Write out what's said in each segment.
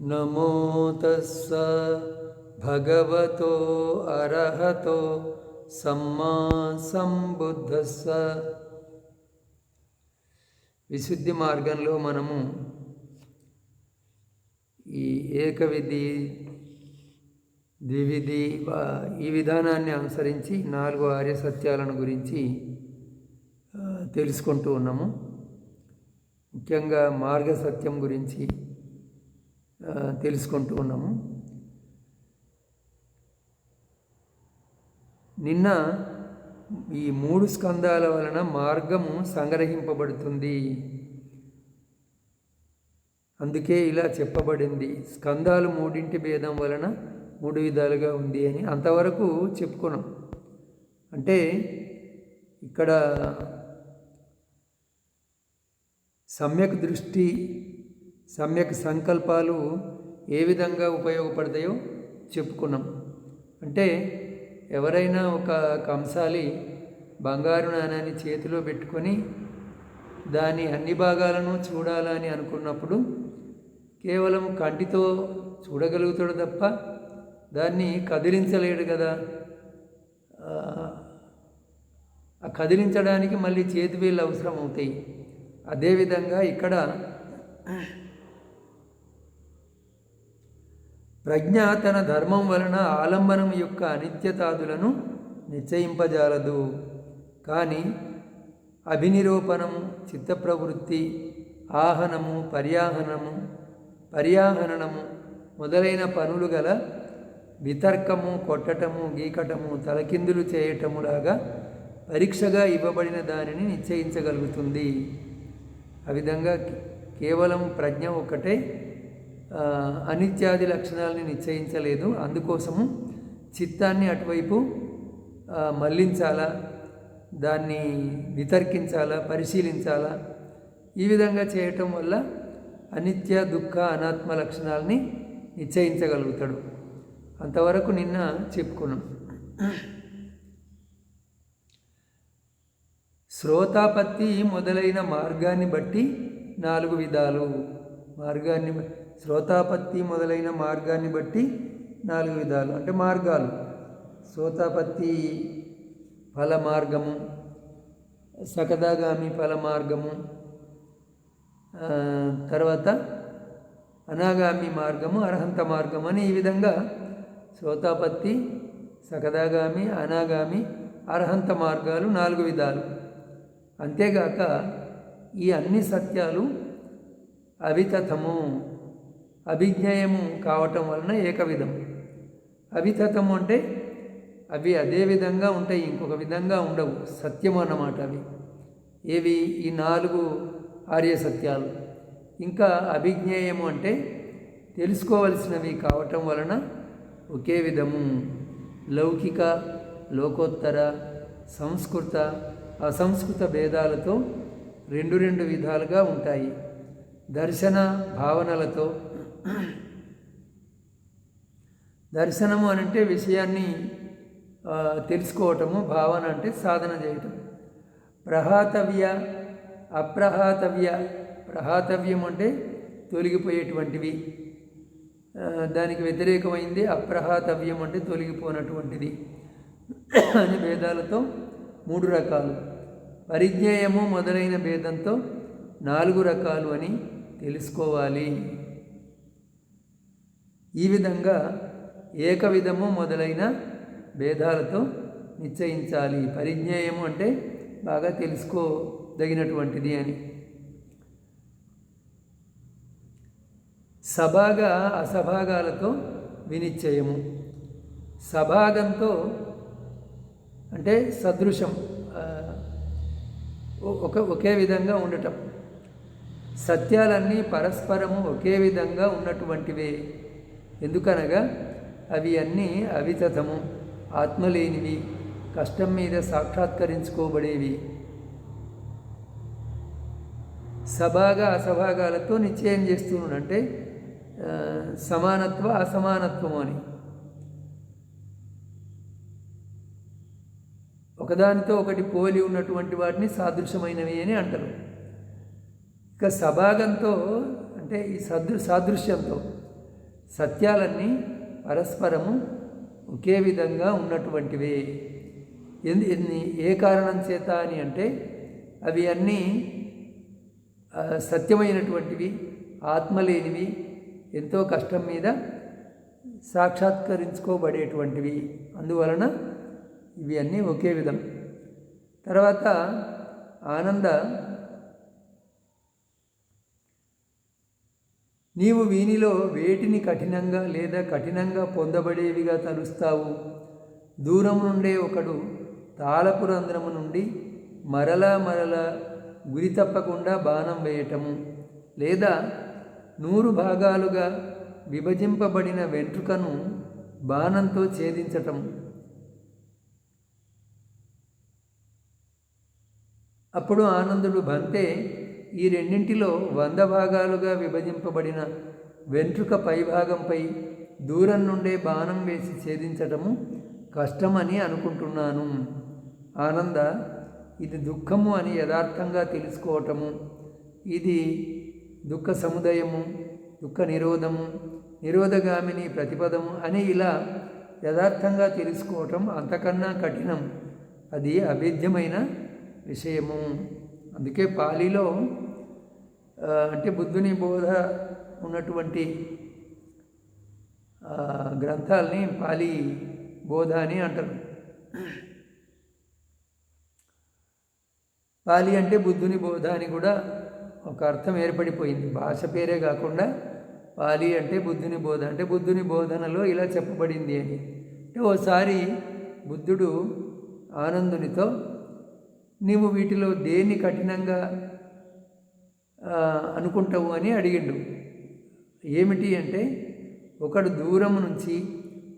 నమో తస్స భగవతో అర్హతో సమ్మా సంబుద్ధస్స. విశుద్ధి మార్గంలో మనము ఈ ఏకవిధి ద్వివిధి ఈ విధానాన్ని అనుసరించి నాలుగు ఆర్య సత్యాలను గురించి తెలుసుకుంటూ ఉన్నాము. ముఖ్యంగా మార్గ సత్యం గురించి తెలుసుకుంటూ ఉన్నాము. నిన్న ఈ మూడు స్కందాల వలన మార్గము సంగ్రహింపబడుతుంది. అందుకే ఇలా చెప్పబడింది. స్కందాలు మూడింటి భేదం వలన మూడు విధాలుగా ఉంది అని అంతవరకు చెప్పుకున్నాం. అంటే ఇక్కడ సమ్యక్ దృష్టి సమ్యక్ సంకల్పాలు ఏ విధంగా ఉపయోగపడతాయో చెప్పుకున్నాం. అంటే ఎవరైనా ఒక కంసాలి బంగారు నాణాన్ని చేతిలో పెట్టుకొని దాని అన్ని భాగాలను చూడాలని అనుకున్నప్పుడు కేవలం కంటితో చూడగలుగుతాడు తప్ప దాన్ని కదిలించలేడు కదా. ఆ, కదిలించడానికి మళ్ళీ చేతి వేళ్ళు అవసరం అవుతాయి. అదేవిధంగా ఇక్కడ ప్రజ్ఞ తన ధర్మం వలన ఆలంబనం యొక్క అనిత్యతాదులను నిశ్చయింపజాలదు. కానీ అభినిరూపణము చిత్తప్రవృత్తి ఆహనము పర్యాహనము పర్యాహనము మొదలైన పనులు గల వితర్కము కొట్టటము గీకటము తలకిందులు చేయటములాగా పరీక్షగా ఇవ్వబడిన దానిని నిశ్చయించగలుగుతుంది. ఆ విధంగా కేవలం ప్రజ్ఞ ఒక్కటే అనిత్యాది లక్షణాలని నిశ్చయించలేదు. అందుకోసము చిత్తాన్ని అటువైపు మళ్ళించాలా దాన్ని వితర్కించాలా పరిశీలించాలా? ఈ విధంగా చేయటం వల్ల అనిత్య దుఃఖ అనాత్మ లక్షణాలని నిశ్చయించగలుగుతాడు. అంతవరకు నిన్న చెప్పుకున్నాం. శ్రోతాపత్తి మొదలైన మార్గాన్ని బట్టి నాలుగు విధాలు. మార్గాన్ని శ్రోతాపత్తి మొదలైన మార్గాన్ని బట్టి నాలుగు విధాలు అంటే మార్గాలు. శ్రోతాపత్తి ఫల మార్గము సకదాగామి ఫల మార్గము తర్వాత అనాగామి మార్గము అర్హంత మార్గము అని ఈ విధంగా శ్రోతాపత్తి సకదాగామి అనాగామి అర్హంత మార్గాలు నాలుగు విధాలు. అంతేగాక ఈ అన్ని సత్యాలు అవితథము. అభిజ్ఞేయము కావటం వలన ఏకవిధం. అవితతం అంటే అవి అదే విధంగా ఉంటాయి ఇంకొక విధంగా ఉండవు. సత్యం అన్నమాట అవి. ఏవి? ఈ నాలుగు ఆర్య సత్యాలు. ఇంకా అభిజ్ఞేయము అంటే తెలుసుకోవలసినవి కావటం వలన ఒకే విధము. లౌకిక లోకోత్తర సంస్కృత అసంస్కృత భేదాలతో రెండు రెండు విధాలుగా ఉంటాయి. దర్శన భావనలతో దర్శనము అని అంటే విషయాన్ని తెలుసుకోవటము భావన అంటే సాధన చేయటం. ప్రహాతవ్య అప్రహాతవ్య ప్రహాతవ్యం అంటే తొలగిపోయేటువంటివి. దానికి వ్యతిరేకమైంది అప్రహాతవ్యం అంటే తొలగిపోనటువంటిది. అని భేదాలతో మూడు రకాలు. పరిజ్ఞేయము మొదలైన భేదంతో నాలుగు రకాలు అని తెలుసుకోవాలి. ఈ విధంగా ఏకవిధము మొదలైన భేదాలతో నిశ్చయించాలి. పరిజ్ఞేయము అంటే బాగా తెలుసుకోదగినటువంటిది అని. సభాగా అసభాగాలతో వినిశ్చయము సభాగంతో అంటే సదృశం ఒక ఒకే విధంగా ఉండటం. సత్యాలన్నీ పరస్పరము ఒకే విధంగా ఉన్నటువంటివే. ఎందుకనగా అవి అన్నీ అవితథము ఆత్మలేనివి కష్టం మీద సాక్షాత్కరించుకోబడేవి. సభాగ అసభాగాలతో నిశ్చయం చేస్తున్నాడంటే సమానత్వ అసమానత్వం అని. ఒకదానితో ఒకటి పోలి ఉన్నటువంటి వాటిని సాదృశ్యమైనవి అని అంటారు. ఇక సభాగంతో అంటే ఈ సదృ సాదృశ్యంతో సత్యాలన్నీ పరస్పరము ఒకే విధంగా ఉన్నటువంటివే. ఎందు ఏ కారణం చేత అని అంటే అవి అన్నీ సత్యమైనటువంటివి ఆత్మ లేనివి ఎంతో కష్టం మీద సాక్షాత్కరించుకోబడేటువంటివి. అందువలన ఇవి అన్నీ ఒకే విధం. తర్వాత ఆనంద నీవు వీనిలో వేటిని కఠినంగా లేదా కఠినంగా పొందబడేవిగా తలుస్తావు? దూరం నుండే ఒకడు తాళపు రంధ్రము నుండి మరలా మరలా గురి తప్పకుండా బాణం వేయటము లేదా నూరు భాగాలుగా విభజింపబడిన వెంట్రుకను బాణంతో ఛేదించటం అప్పుడు ఆనందుడు బంతే ఈ రెండింటిలో వంద భాగాలుగా విభజింపబడిన వెంట్రుక పైభాగంపై దూరం నుండే బాణం వేసి ఛేదించటము కష్టమని అనుకుంటున్నాను. ఆనంద ఇది దుఃఖము అని యథార్థంగా తెలుసుకోవటము. ఇది దుఃఖ సముదయము దుఃఖ నిరోధము నిరోధగామిని ప్రతిపదము అని ఇలా యథార్థంగా తెలుసుకోవటం అంతకన్నా కఠినం. అది అభేద్యమైన విషయము. అందుకే పాలీలో అంటే బుద్ధుని బోధ ఉన్నటువంటి గ్రంథాలని పాలి బోధ అని అంటారు. పాలి అంటే బుద్ధుని బోధ అని కూడా ఒక అర్థం ఏర్పడిపోయింది. భాష పేరే కాకుండా పాలి అంటే బుద్ధుని బోధ. అంటే బుద్ధుని బోధనలో ఇలా చెప్పబడింది అని. అంటే ఓసారి బుద్ధుడు ఆనందునితో నీవు వీటిలో దేన్ని కఠినంగా అనుకుంటావు అని అడిగిండు. ఏమిటి అంటే ఒకడు దూరము నుంచి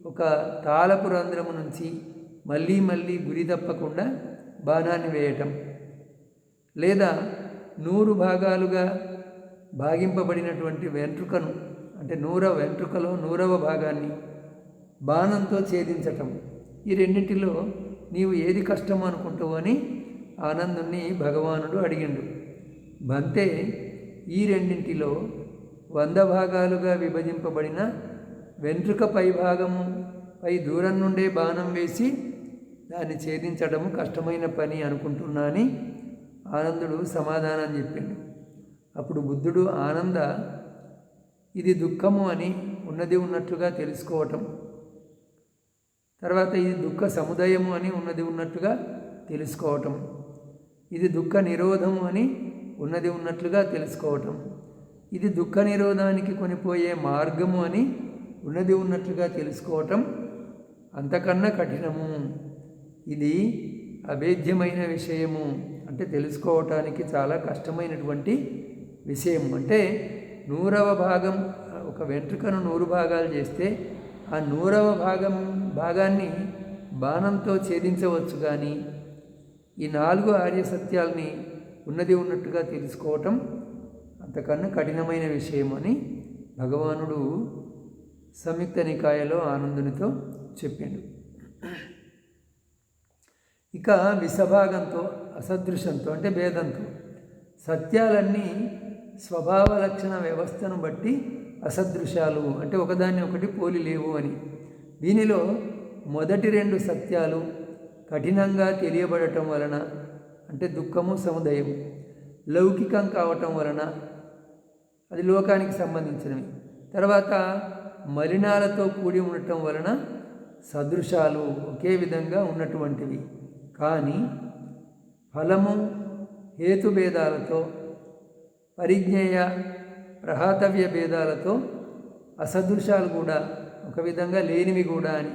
ఒక తాళపు రంధ్రము నుంచి మళ్ళీ మళ్ళీ గురి తప్పకుండా బాణాన్ని వేయటం లేదా నూరు భాగాలుగా భాగింపబడినటువంటి వెంట్రుకను అంటే నూర వెంట్రుకలో నూరవ భాగాన్ని బాణంతో ఛేదించటం. ఈ రెండింటిలో నీవు ఏది కష్టం అనుకుంటావు అని ఆనందుణ్ణి భగవానుడు అడిగిండు. బంతే ఈ రెండింటిలో వంద భాగాలుగా విభజింపబడిన వెంట్రుక పై భాగము పై దూరం నుండే బాణం వేసి దాన్ని ఛేదించడము కష్టమైన పని అనుకుంటున్నాని ఆనందుడు సమాధానం చెప్పిండు. అప్పుడు బుద్ధుడు ఆనంద ఇది దుఃఖము అని ఉన్నది ఉన్నట్లుగా తెలుసుకోవటం తర్వాత ఇది దుఃఖ సముదయము అని ఉన్నది ఉన్నట్టుగా తెలుసుకోవటం ఇది దుఃఖ నిరోధము అని ఉన్నది ఉన్నట్లుగా తెలుసుకోవటం. ఇది దుఃఖ నిరోధానికి కొనిపోయే మార్గము అని ఉన్నది ఉన్నట్లుగా తెలుసుకోవటం అంతకన్నా కఠినము. ఇది అభేద్యమైన విషయము. అంటే తెలుసుకోవటానికి చాలా కష్టమైనటువంటి విషయం అంటే నూరవ భాగం ఒక వెంట్రుకను నూరు భాగాలు చేస్తే ఆ నూరవ భాగం భాగాన్ని బాణంతో ఛేదించవచ్చు కానీ ఈ నాలుగు ఆర్య సత్యాల్ని ఉన్నది ఉన్నట్టుగా తెలుసుకోవటం అంతకన్నా కఠినమైన విషయం అని భగవానుడు సంయుక్త నికాయలో ఆనందునితో చెప్పాడు. ఇక విషభాగంతో అసదృశంతో అంటే భేదంతో సత్యాలన్నీ స్వభావ లక్షణ వ్యవస్థను బట్టి అసదృశాలు అంటే ఒకదాన్ని ఒకటి పోలి లేవు అని. దీనిలో మొదటి రెండు సత్యాలు కఠినంగా తెలియబడటం వలన అంటే దుఃఖము సముదయం లౌకికం కావటం వలన అది లోకానికి సంబంధించినవి. తర్వాత మలినాలతో కూడి ఉండటం వలన సదృశాలు ఒకే విధంగా ఉన్నటువంటివి. కానీ ఫలము హేతుభేదాలతో పరిజ్ఞేయ ప్రహాతవ్య భేదాలతో అసదృశాలు కూడా ఒక విధంగా లేనివి కూడా అని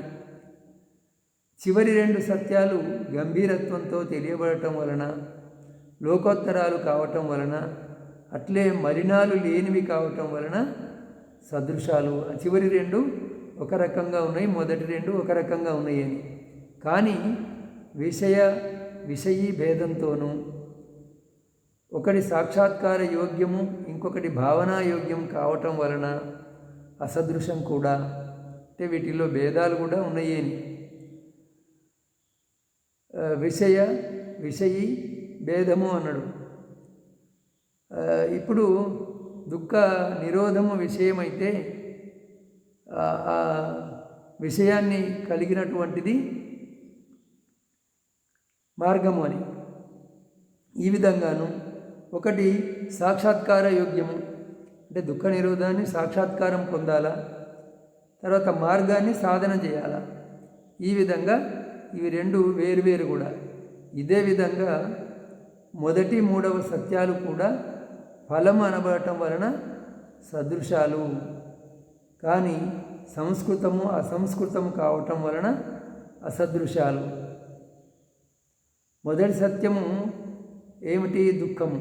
చివరి రెండు సత్యాలు గంభీరత్వంతో తెలియబడటం వలన లోకోత్తరాలు కావటం వలన అట్లే మలినాలు లేనివి కావటం వలన సదృశాలు. చివరి రెండు ఒక రకంగా ఉన్నాయి మొదటి రెండు ఒక రకంగా ఉన్నాయి అని కానీ విషయ విషయీ భేదంతోనూ ఒకటి సాక్షాత్కార యోగ్యము ఇంకొకటి భావనా యోగ్యం కావటం వలన అసదృశం కూడా. అంటే వీటిలో భేదాలు కూడా ఉన్నాయి అని విషయ విషయి భేదము అన్నాడు. ఇప్పుడు దుఃఖ నిరోధము విషయమైతే ఆ విషయాన్ని కలిగినటువంటిది మార్గము అని. ఈ విధంగాను ఒకటి సాక్షాత్కార యోగ్యము. అంటే దుఃఖ నిరోధాన్ని సాక్షాత్కారం పొందాలా తర్వాత మార్గాన్ని సాధన చేయాలా ఈ విధంగా ఇవి రెండు వేరువేరు కూడా. ఇదే విధంగా మొదటి మూడవ సత్యాలు కూడా ఫలం అనబడటం వలన సదృశాలు. కానీ సంస్కృతము అసంస్కృతము కావటం వలన అసదృశాలు. మొదటి సత్యము ఏమిటి? దుఃఖము.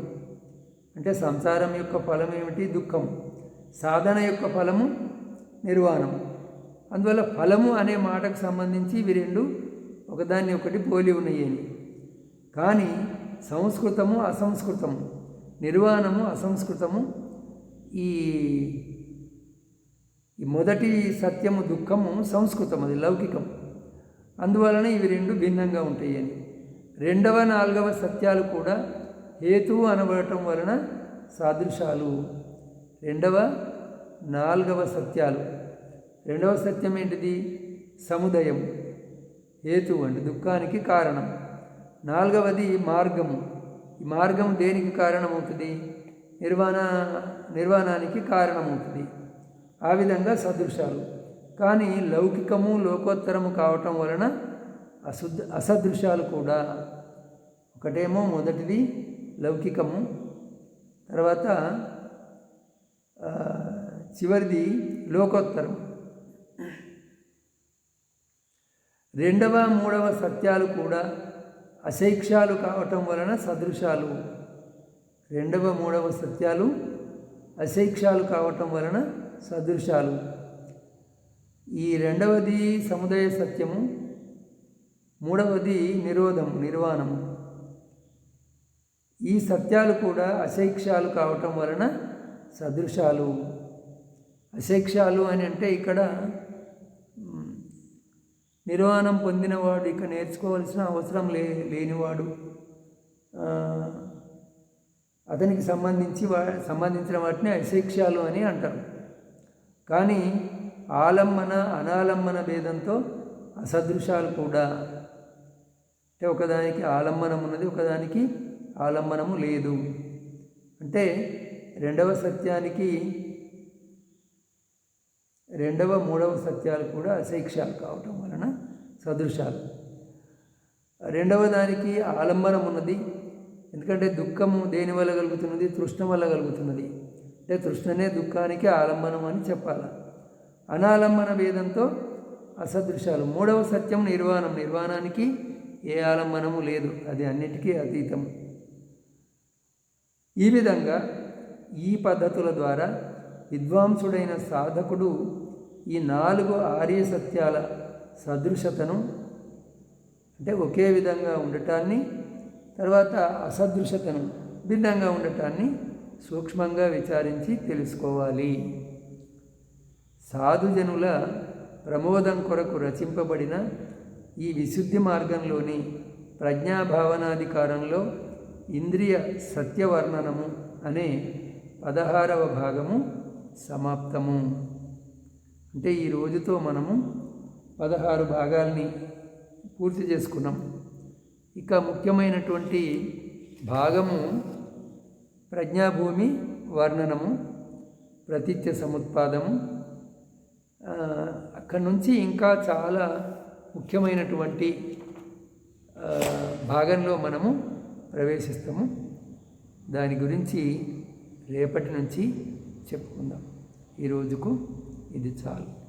అంటే సంసారం యొక్క ఫలం ఏమిటి? దుఃఖం సాధన యొక్క ఫలము నిర్వాణం అందువల్ల ఫలము అనే మాటకు సంబంధించి ఇవి రెండు ఒకదాన్ని ఒకటి పోలి ఉన్నాయని కానీ సంస్కృతము అసంస్కృతము నిర్వాణము అసంస్కృతము ఈ ఈ మొదటి సత్యము దుఃఖము సంస్కృతం అది లౌకికం అందువలన ఇవి రెండు భిన్నంగా ఉంటాయి అని రెండవ నాలుగవ సత్యాలు కూడా హేతువు అనబడటం వలన సాదృశాలు రెండవ నాలుగవ సత్యాలు. రెండవ సత్యం ఏంటిది? సముదయం హేతు అంటే దుఃఖానికి కారణం. నాలుగవది మార్గము. ఈ మార్గం దేనికి కారణమవుతుంది? నిర్వాణ నిర్వాణానికి కారణమవుతుంది. ఆ విధంగా సదృశాలు. కానీ లౌకికము లోకోత్తరము కావటం వలన అశుద్ధ అసదృశాలు కూడా. ఒకటేమో మొదటిది లౌకికము. తర్వాత చివరిది లోకోత్తరం. రెండవ మూడవ సత్యాలు కూడా అశైక్షాలు కావటం వలన సదృశాలు. రెండవ మూడవ సత్యాలు అశైక్షాలు కావటం వలన సదృశాలు. ఈ రెండవది సముదాయ సత్యము మూడవది నిరోధము నిర్వాణము. ఈ సత్యాలు కూడా అశైక్షాలు కావటం వలన సదృశాలు. అశైక్షాలు అని అంటే ఇక్కడ నిర్వాణం పొందినవాడు ఇక నేర్చుకోవాల్సిన అవసరం లే లేనివాడు. అతనికి సంబంధించి వా సంబంధించిన వాటిని అశిక్షాలు అని అంటారు. కానీ ఆలంబన అనాలంబన భేదంతో అసదృశాలు కూడా. అంటే ఒకదానికి ఆలంబనం ఉన్నది ఒకదానికి ఆలంబనము లేదు. అంటే రెండవ సత్యానికి రెండవ మూడవ సత్యాలు కూడా అశిక్షాలు కావటం వల్ల. సదృశాలు. రెండవ దానికి ఆలంబనం ఉన్నది. ఎందుకంటే దుఃఖము దేని వల్ల కలుగుతున్నది? తృష్ణ వల్ల కలుగుతున్నది. అంటే తృష్ణనే దుఃఖానికి ఆలంబనం అని చెప్పాలి. అనాలంబన భేదంతో అసదృశాలు. మూడవ సత్యం నిర్వాణం. నిర్వాణానికి ఏ ఆలంబనము లేదు. అది అన్నిటికీ అతీతం. ఈ విధంగా ఈ పద్ధతుల ద్వారా విద్వాంసుడైన సాధకుడు ఈ నాలుగు ఆర్య సత్యాల సదృశతను అంటే ఒకే విధంగా ఉండటాన్ని తర్వాత అసదృశతను భిన్నంగా ఉండటాన్ని సూక్ష్మంగా విచారించి తెలుసుకోవాలి. సాధుజనుల ప్రమోదం కొరకు రచింపబడిన ఈ విశుద్ధి మార్గంలోని ప్రజ్ఞాభావనాధికారంలో ఇంద్రియ సత్యవర్ణనము అనే పదహారవ భాగము సమాప్తము. అంటే ఈ రోజుతో మనము పదహారు భాగాల్ని పూర్తి చేసుకున్నాం. ఇక ముఖ్యమైనటువంటి భాగము ప్రజ్ఞాభూమి వర్ణనము ప్రతిత్య సముత్పాదము. అక్కడి నుంచి ఇంకా చాలా ముఖ్యమైనటువంటి భాగంలో మనము ప్రవేశిస్తాము. దాని గురించి రేపటి నుంచి చెప్పుకుందాం. ఈ రోజుకు ఇది చాలు.